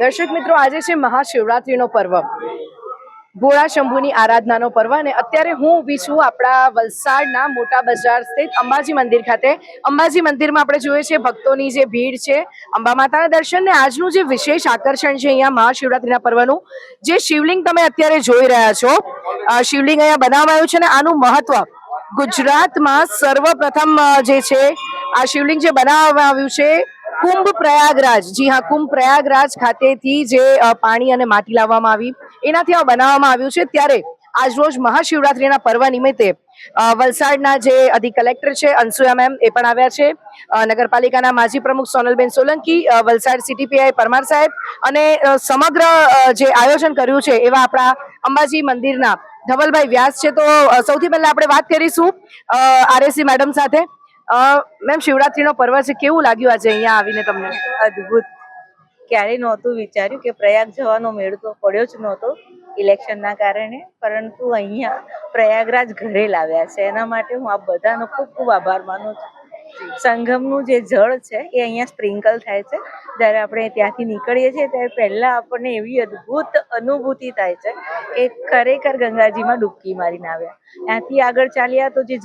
દર્શક મિત્રો, આજે છે મહાશિવરાત્રીનો પર્વ. ભોળા શંભુની આરાધનાનો પર્વ અને અત્યારે હું ઊભી છું આપણા વલસાડના મોટા બજાર સ્થિત અંબાજી મંદિર ખાતે. અંબાજી મંદિરમાં આપણે જોઈએ છીએ ભક્તોની જે ભીડ છે, અંબા માતાના દર્શન ને આજનું જે વિશેષ આકર્ષણ છે અહીંયા મહાશિવરાત્રીના પર્વનું. જે શિવલિંગ તમે અત્યારે જોઈ રહ્યા છો શિવલિંગ અહીંયા બનાવવામાં આવ્યું છે ને આનું મહત્વ. ગુજરાતમાં સર્વપ્રથમ જે છે, આ શિવલિંગ જે બનાવવામાં આવ્યું છે કુંભ પ્રયાગરાજ. જી હા, કુંભ પ્રયાગરાજ ખાતેથી જે પાણી અને માટી લાવવામાં આવી. એનાથી આ બનાવવામાં આવ્યું છે. ત્યારે આજરોજ મહાશિવરાત્રીના પર્વ નિમિત્તે વલસાડના જે અધિક કલેક્ટર છે, અનસુયા મેમ, એ પણ આવ્યા છે. નગરપાલિકાના માજી પ્રમુખ Sonalben Solanki Valsad city P I Parmar સાહેબ અને સમગ્ર જે આયોજન કર્યું છે એવા આપણા અંબાજી મંદિરના ધવલભાઈ વ્યાસ છે. તો સૌથી પહેલા આપણે વાત કરીશું આરએસી મેડમ સાથે. મેમ શિવરાત્રીનો પર્વ છે, કેવું લાગ્યું આજે અહીંયા આવીને તમને? અદ્ભુત. ક્યારેય નહોતું વિચાર્યું કે પ્રયાગ જવાનો મેળ તો પડ્યો જ નહોતો ઇલેક્શનના કારણે, પરંતુ અહીંયા પ્રયાગરાજ ઘરે લાવ્યા છે. એના માટે હું આ બધાનો ખૂબ ખૂબ આભાર માનું છું. સંગમનું જે જળ છે, એ અહીંયા સ્પ્રિંકલ થાય છે. જ્યારે આપણે ત્યાંથી નીકળીએ છીએ, ત્યારે પહેલાં આપણને એવી અદ્ભુત અનુભૂતિ થાય છે કે ખરેખર ગંગાજીમાં ડૂબકી મારીને આવ્યા. ત્યાંથી આગળ ચાલ્યા તો જે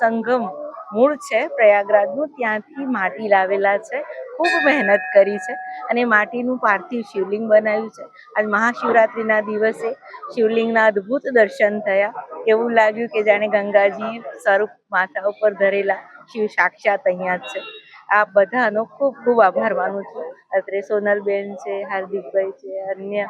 સંગમ મૂળ છે પ્રયાગરાજનું, ત્યાંથી માટી લાવેલા છે. ખૂબ મહેનત કરી છે અને માટીનું પાર્થિવ શિવલિંગ બનાવ્યું છે. આજ મહાશિવરાત્રિના દિવસે શિવલિંગના અદ્ભુત દર્શન થયા. એવું લાગ્યું કે જાણે ગંગાજી સ્વરૂપ માથા ઉપર ધરેલા શિવ સાક્ષાત અહીંયા છે. આ બધાનો ખૂબ ખૂબ આભાર માનું છું. અત્રે સોનલબેન છે, હાર્દિકભાઈ છે, અન્ય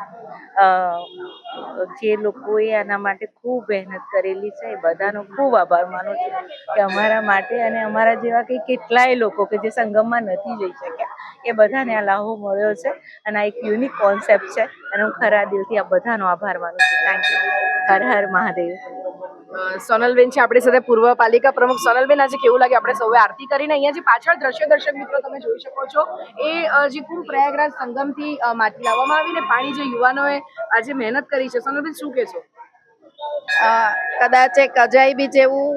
જે લોકોએ આના માટે ખૂબ મહેનત કરેલી છે, એ બધાનો ખૂબ આભાર માનું છું કે અમારા માટે અને અમારા જેવા કંઈ કેટલાય લોકો કે જે સંગમમાં નથી જઈ શક્યા, એ બધાને આ લાહો મળ્યો છે અને આ એક યુનિક કોન્સેપ્ટ છે અને હું ખરા દિલથી આ બધાનો આભાર માનું છું. Thank you Har Har Mahadev. સોનલબેન છે, આપણી સાથે પૂર્વ પાલિકા પ્રમુખ. સોનલબેન, આજે કેવું લાગે આપણે સૌએ આરતી કરીને અહીંયા જે પાછળ દ્રશ્ય દર્શક મિત્રો તમે જોઈ શકો છો, એ જે કુંભ પ્રયાગરાજ સંગમથી માટી લાવવામાં આવીને પાણી જે યુવાનોએ આજે મહેનત કરી છે. સોનલબેન, શું કહેશો? કદાચ એક અજાયબી જેવું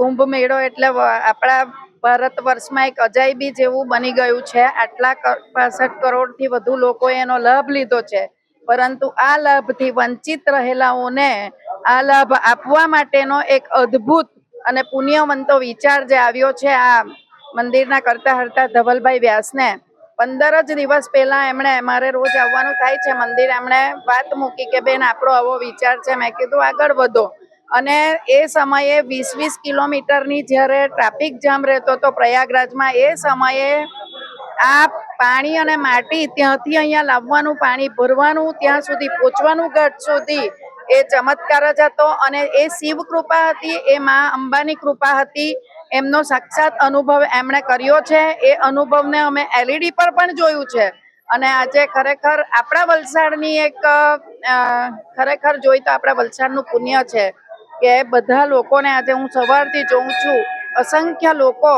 કુંભ મેળો એટલે આપણા ભારત વર્ષમાં એક અજાયબી જેવું બની ગયું છે. આટલા પાસઠ કરોડથી વધુ લોકોએ એનો લાભ લીધો છે. પરંતુ આ લાભથી વંચિત રહેલાઓને આ લાભ આપવા માટેનો એક અદ્ભુત અને પુણ્યવંતો વિચાર જે આવ્યો છે આ મંદિરના કરતા હરતા ધવલભાઈ વ્યાસને. પંદર જ દિવસ પહેલા એમણે મારે રોજ આવવાનું થાય છે મંદિર, એમણે વાત મૂકી કે, બેન, આપણો આવો વિચાર છે. મેં કીધું, આગળ વધો. અને એ સમયે વીસ વીસ કિલોમીટરની જ્યારે ટ્રાફિક જામ રહેતો હતો પ્રયાગરાજમાં એ સમયે આ પાણી અને માટી ત્યાંથી અહીંયા લાવવાનું, પાણી ભરવાનું, ત્યાં સુધી પહોંચવાનું ગઢ સુધી એ ચમત્કાર જ હતો અને એ શિવ કૃપા હતી, એ માં અંબાની કૃપા હતી. એમનો સાક્ષાત અનુભવ એમણે કર્યો છે. એ અનુભવને અમે એલઈડી પર પણ જોયું છે. અને આજે ખરેખર આપણા વલસાડની એક ખરેખર જોઈ તો આપણા વલસાડનું પુણ્ય છે કે બધા લોકોને આજે હું સવારથી જોઉં છું, અસંખ્ય લોકો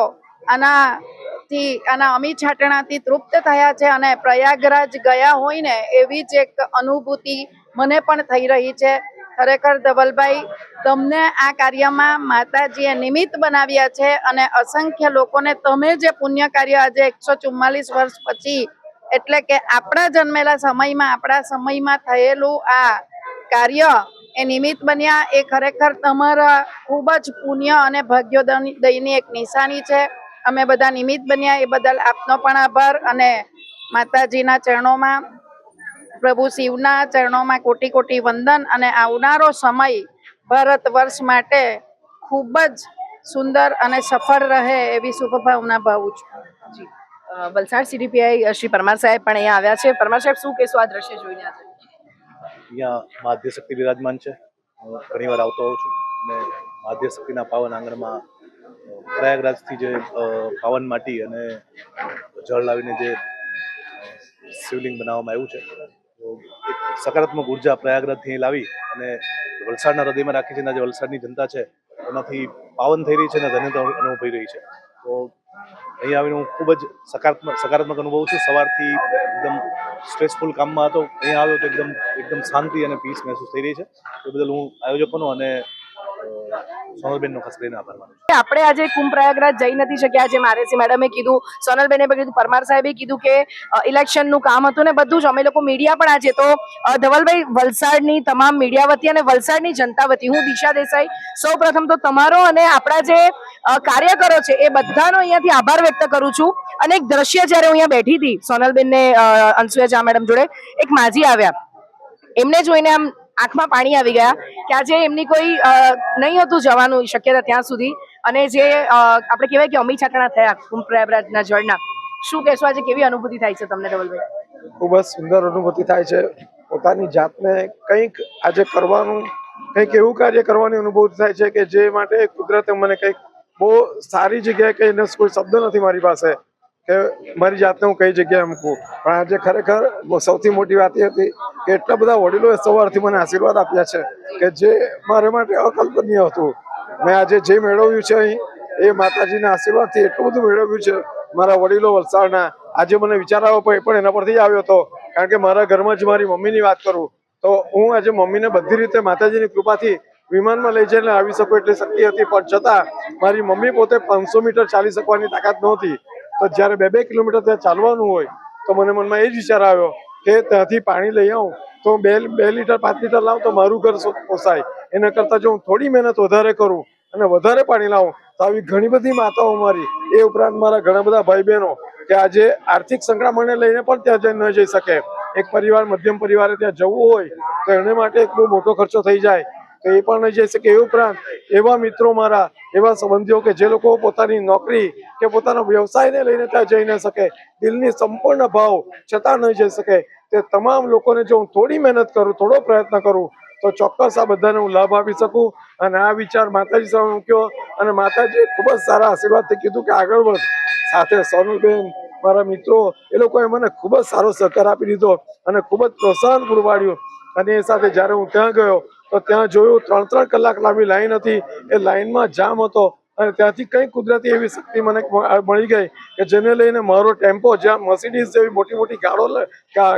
આનાથી, આના અમી છાટણાથી તૃપ્ત થયા છે અને પ્રયાગરાજ ગયા હોય ને એવી જ એક અનુભૂતિ મને પણ થઈ રહી છે. ખરેખર ધવલભાઈ, તમને આ કાર્યમાં માતાજીએ નિમિત્ત બનાવ્યા છે અને અસંખ્ય લોકોને તમે જે પુણ્ય કાર્ય આજે એકસો ચુમ્માલીસ વર્ષ પછી, એટલે કે આપણા જન્મેલા સમયમાં, આપણા સમયમાં થયેલું આ કાર્ય એ નિમિત્ત બન્યા, એ ખરેખર તમારા ખૂબ જ પુણ્ય અને ભાગ્યોદયની એક નિશાની છે. અમે બધા નિમિત્ત બન્યા, એ બદલ આપનો પણ આભાર અને માતાજીના ચરણોમાં પ્રભુ શિવના ચરણોમાં કોટી કોટી વંદન અને આવનારો સમય ભારત વર્ષ માટે ખૂબ જ સુંદર અને સફળ રહે એવી શુભભાવના ભાવું છું. વલસાડ સીડીપીઆઈ શ્રી પરમાર સાહેબ પણ અહીંયા આવ્યા છે. પરમાર સાહેબ શું કહેશો આ દ્રશ્ય જોઈને અહીંયા માધ્ય શક્તિ બિરાજમાન છે. હું ઘણી વાર આવતો હોઉં છું અને માધ્ય શક્તિના પાવન આંગણમાં પ્રયાગરાજથી જે પાવન માટી અને જળ લાવીને જે શિવલિંગ બનાવવામાં આવ્યું છે. સકારાત્મક ઊર્જા પ્રયાગરાજથી લાવી અને વલસાડના હૃદયમાં રાખી છે અને આજે વલસાડની જનતા છે એનાથી પાવન થઈ રહી છે અને ધન્યતા અનુભવી રહી છે. તો અહીં આવીને હું ખૂબ જ સકારાત્મક સકારાત્મક અનુભવું છું. સવારથી એકદમ સ્ટ્રેસફુલ કામમાં હતો, અહીંયા આવ્યો તો એકદમ એકદમ શાંતિ અને પીસ મહેસૂસ થઈ રહી છે. એ બદલ હું આયોજકોનો અને અ, સોનલબેનનો ખાસ આભાર માનું આપણે આજે કુંભ પ્રયાગરાજ જઈ નથી શક્યા જે મારેસી મેડમે કીધું સોનલબેને પણ કીધું પરમાર સાહેબે કીધું કે ઇલેક્શનનું કામ હતું ને બધું જ. અમે લોકો મીડિયા પણ આજે તો ધવલભાઈ વલસાડની તમામ મીડિયા વતી અને વલસાડની જનતા વતી હું દિશા દેસાઈ સૌ પ્રથમ તો તમારો અને આપણા જે કાર્યકરો છે એ બધાનો અહીંયાથી આભાર વ્યક્ત કરું છું. અને એક દ્રશ્ય જ્યારે હું અહીંયા બેઠી હતી સોનલબેન ને અનસુયા જા મેડમ જોડે એક માજી આવ્યા. એમને જોઈને આમ આંખમાં પાણી આવી ગયા કે આજે એમની કોઈ નહીં હતું જવાનું શક્યતા ત્યાં સુધી. અને જે આપણે કહેવાય કે અમી છાટણા થયા કુંભ પ્રયાગરાજના જળના શું કહેશો આજે કેવી અનુભૂતિ થાય છે તમને, ધવલભાઈ? ખૂબ જ સુંદર અનુભૂતિ થાય છે. પોતાની જાતને કંઈક આજે કરવાનું, કંઈક એવું કાર્ય કરવાની અનુભૂતિ થાય છે કે જે માટે કુદરતે મને કંઈક બહુ સારી જગ્યાએ કહીને કોઈ શબ્દ નથી મારી પાસે કે મારી જાતને હું કઈ જગ્યાએ મૂકું. પણ આજે ખરેખર સૌથી મોટી વાત એ હતી કે એટલા બધા વડીલોએ સવારથી મને આશીર્વાદ આપ્યા છે કે જે મારા માટે અકલ્પનીય હતું. મેં આજે જે મેળવ્યું છે અહીં, એ માતાજીના આશીર્વાદથી એટલું બધું મેળવ્યું છે મારા વડીલો વલસાડના. આજે મને વિચાર આવ્યો પણ એના પરથી આવ્યો હતો. કારણ કે મારા ઘરમાં જ મારી મમ્મીની વાત કરું, તો હું આજે મમ્મીને બધી રીતે માતાજીની કૃપાથી વિમાનમાં લઈ જઈને આવી શકું એટલી શક્તિ હતી. પણ છતાં મારી મમ્મી પોતે પાંચસો મીટર ચાલી શકવાની તાકાત નહોતી. તો જ્યારે બે બે કિલોમીટર ત્યાં ચાલવાનું હોય, તો મને મનમાં એ જ વિચાર આવ્યો કે ત્યાંથી પાણી લઈ આવું, તો બે બે લીટર, પાંચ લીટર લાવું તો મારું ઘર પોસાય. એના કરતાં જો હું થોડી મહેનત વધારે કરું અને વધારે પાણી લાવું, તો આવી ઘણી બધી માતાઓ મારી. એ ઉપરાંત મારા ઘણા બધા ભાઈ બહેનો કે આજે આર્થિક સંક્રમણને લઈને પણ ત્યાં ન જઈ શકે. એક પરિવાર, મધ્યમ પરિવારે ત્યાં જવું હોય, તો એને માટે એક બહુ મોટો ખર્ચો થઈ જાય. તો એ પણ જઈ શકે એ ઉપરાંત એવા મિત્રો મારા, એવા સંબંધીઓ કે જે લોકો પોતાની નોકરી કે પોતાના વ્યવસાયને લઈને ત્યાં જઈ ન શકે, દિલની સંપૂર્ણ ભાવ છતાં નહીં જઈ શકે, તે તમામ લોકોને જો હું થોડી મહેનત કરું, થોડો પ્રયત્ન કરું, તો ચોક્કસ આ બધાને હું લાભ આપી શકું. અને આ વિચાર માતાજી સામે મૂક્યો અને માતાજીએ ખૂબ જ સારા આશીર્વાદથી કીધું કે આગળ વધ. સાથે સોનુબેન મારા મિત્રો, એ લોકોએ મને ખૂબ જ સારો સહકાર આપી દીધો અને ખૂબ જ પ્રોત્સાહન પૂરું પાડ્યું અને એ સાથે જ્યારે હું ત્યાં ગયો તો ત્યાં જોયું ત્રણ ત્રણ કલાક લાંબી લાઈન હતી, એ લાઈનમાં જામ હતો અને ત્યાંથી કંઈ કુદરતી એવી શક્તિ મને મળી ગઈ કે જેને લઈને મારો ટેમ્પો જ્યાં મર્સિડીઝ જેવી મોટી મોટી ગાડો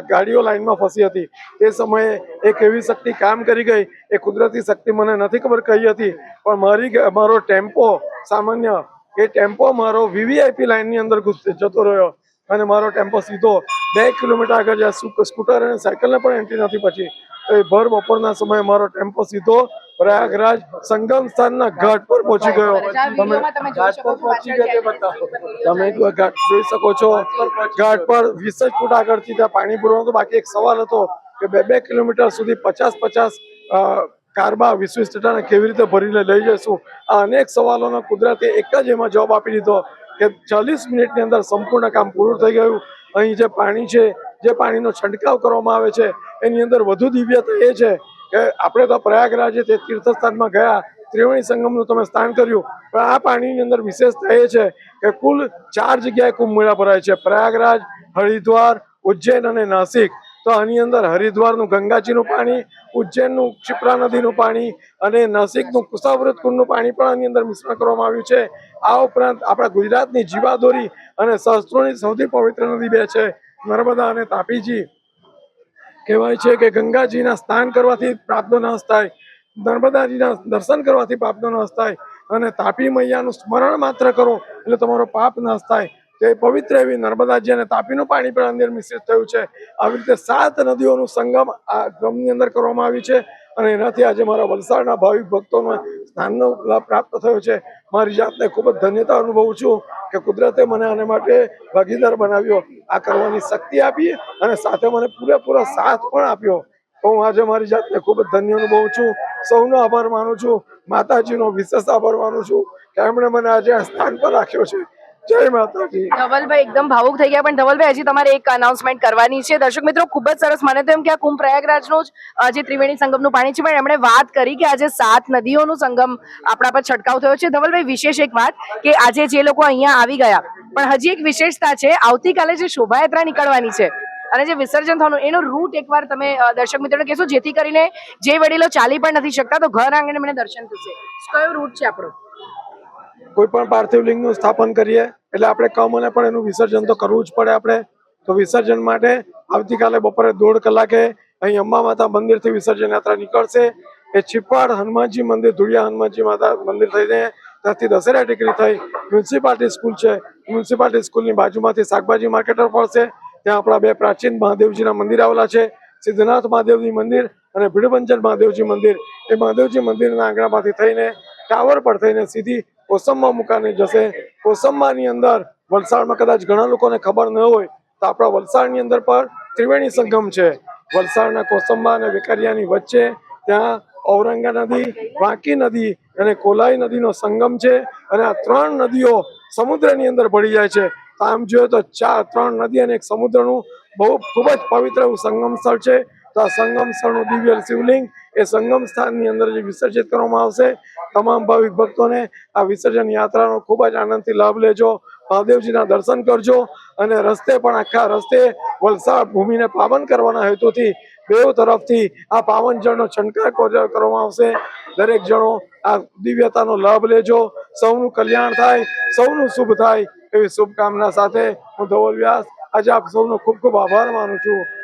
ગાડીઓ લાઈનમાં ફસી હતી. તે સમયે એક એવી શક્તિ કામ કરી ગઈ, એ કુદરતી શક્તિ મને નથી ખબર કહી હતી, પણ મારી મારો ટેમ્પો સામાન્ય એ ટેમ્પો મારો વીવીઆઈપી લાઈનની અંદર જતો રહ્યો અને મારો ટેમ્પો સીધો બે કિલોમીટર આગળ જ્યાં સ્કૂટર અને સાયકલને પણ એન્ટ્રી નથી પછી એ ભર બપોરના સમયે મારો ટેમ્પો સીધો પ્રયાગરાજ સંગમ સ્થાનના ઘાટ પર પહોંચી ગયો. તમે ઘાટ પર પહોંચી તમે ઘાટ જોઈ શકો છો. ઘાટ પર વીસ જ ફૂટ આગળથી ત્યાં પાણી પૂરવાનું હતું. બાકી એક સવાલ હતો કે બે બે કિલોમીટર સુધી પચાસ પચાસ કારમાં વીસ વીસ ટટાને કેવી રીતે ભરીને લઈ જઈશું? આ અનેક સવાલોનો કુદરતે એક જ એમાં જવાબ આપી દીધો કે ચાલીસ મિનિટની અંદર સંપૂર્ણ કામ પૂરું થઈ ગયું. અહીં જે પાણી છે જે પાણીનો છંટકાવ કરવામાં આવે છે એની અંદર વધુ દિવ્યતા એ છે કે આપણે તો પ્રયાગરાજે તે તીર્થસ્થાનમાં ગયા, ત્રિવેણી સંગમનું તમે સ્નાન કર્યું, પણ આ પાણીની અંદર વિશેષતા એ છે કે કુલ ચાર જગ્યાએ કુંભ મેળા ભરાય છે, પ્રયાગરાજ, હરિદ્વાર, ઉજ્જૈન અને નાસિક. તો આની અંદર હરિદ્વારનું ગંગાજીનું પાણી, ઉજ્જૈનનું ક્ષિપ્રા નદીનું પાણી અને નાસિકનું કુસાવૃત કુંડનું પાણી પણ આની અંદર મિશ્રણ કરવામાં આવ્યું છે. આ ઉપરાંત આપણા ગુજરાતની જીવાદોરી અને સહસ્ત્રોની સૌથી પવિત્ર નદી બે છે, નર્મદા અને તાપીજી. કહેવાય છે કે ગંગાજીના સ્નાન કરવાથી પાપનો નાશ થાય, નર્મદાજીના દર્શન કરવાથી પાપનો નાશ થાય અને તાપી મૈયાનું સ્મરણ માત્ર કરો એટલે તમારો પાપ નાશ થાય. તે પવિત્ર એવી નર્મદાજી અને તાપીનું પાણી પણ અંદર મિશ્રિત થયું છે. આવી રીતે સાત નદીઓનું સંગમ આ ગમની અંદર કરવામાં આવ્યું છે. અને એનાથી આજે મારા વલસાડના ભાવિક ભક્તોને સ્થાનનો લાભ પ્રાપ્ત થયો છે. મારી જાતને ખૂબ જ ધન્યતા અનુભવું છું કે કુદરતે મને આને માટે ભાગીદાર બનાવ્યો. આ કરવાની શક્તિ આપી અને સાથે મને પૂરેપૂરો સાથ પણ આપ્યો. તો હું આજે મારી જાતને ખૂબ જ ધન્ય અનુભવું છું. સૌનો આભાર માનું છું. માતાજીનો વિશેષ આભાર માનું છું કે એમણે મને આજે આ સ્થાન પર રાખ્યો છે. ધવલભાઈ એકદમ ભાવુક થઈ ગયા, પણ ધવલભાઈ, હજી તમારે એક અનાઉન્સમેન્ટ કરવાની છે. દર્શક મિત્રો, ખૂબ જ સરસ. મને તો એમ કે આ કુંભ પ્રયાગરાજનું જ જે ત્રિવેણી સંગમનું પાણી છે, પણ એમણે વાત કરી કે આજે સાત નદીઓનું સંગમ આપણા પર છંટકાવ થયો છે. ધવલભાઈ, વિશેષ એક વાત કે આજે જે લોકો અહીંયા આવી ગયા, પણ હજી એક વિશેષતા છે, આવતીકાલે જે શોભાયાત્રા નીકળવાની છે અને જે વિસર્જન થવાનું, એનો રૂટ એકવાર તમે દર્શક મિત્રોને કહેશો, જેથી કરીને જે વડીલો ચાલી પણ નથી શકતા, તો ઘર આંગણે મને દર્શન થશે. કયો રૂટ છે આપણો? કોઈ પણ પાર્થિવ લિંગનું સ્થાપન કરીએ, એટલે આપણે કમને પણ એનું વિસર્જન તો કરવું જ પડે આપણે. તો વિસર્જન માટે આવતીકાલે બપોરે દોઢ કલાકે અહીં અંબા માતા મંદિરથી વિસર્જન યાત્રા નીકળશે. એ છીપાડ હનુમાનજી મંદિર, ધુળિયા હનુમાનજી માતા મંદિર થઈને ત્યાંથી દશેરા ટેકરી થઈ મ્યુનિસિપાલિટી સ્કૂલ છે. મ્યુનિસિપાલિટી સ્કૂલની બાજુમાંથી શાકભાજી માર્કેટર પડશે. ત્યાં આપણા બે પ્રાચીન મહાદેવજીના મંદિર આવેલા છે. સિદ્ધનાથ મહાદેવજી મંદિર અને ભીડભંજન મહાદેવજી મંદિર. એ મહાદેવજી મંદિરના આંગણામાંથી થઈને ટાવર પર થઈને સીધી કોસંબા મુકાની જશે. કોસંબાની અંદર વલસાડમાં કદાચ ઘણા લોકોને ખબર ન હોય, તો આપણા વલસાડની અંદર પર ત્રિવેણી સંગમ છે. વલસાડના કોસંબા અને વેકરિયાની વચ્ચે ત્યાં ઔરંગા નદી, વાંકી નદી અને કોલાઈ નદીનો સંગમ છે અને આ ત્રણ નદીઓ સમુદ્રની અંદર ભળી જાય છે. આમ જોઈએ તો ચાર ત્રણ નદી અને એક સમુદ્રનું બહુ ખૂબ જ પવિત્ર એવું સંગમ સ્થળ છે. તો આ સંગમ સ્થળનું દિવ્ય શિવલિંગ એ સંગમ સ્થાનની અંદર જે વિસર્જિત કરવામાં આવશે, તમામ ભાવિક ભક્તોને આ વિસર્જન યાત્રાનો ખૂબ જ આનંદથી લાભ લેજો. મહાદેવજીના દર્શન કરજો અને રસ્તે પણ આખા રસ્તે વલસાડ ભૂમિને પાવન કરવાના હેતુથી બેઉ તરફથી આ પાવન જળનો છંટકાર કર- કરવામાં આવશે. દરેક જણો આ દિવ્યતાનો લાભ લેજો. સૌનું કલ્યાણ થાય, સૌનું શુભ થાય એવી શુભકામના સાથે હું ધવલ વ્યાસ. આજે આપ સૌનો ખૂબ ખૂબ આભાર માનું છું.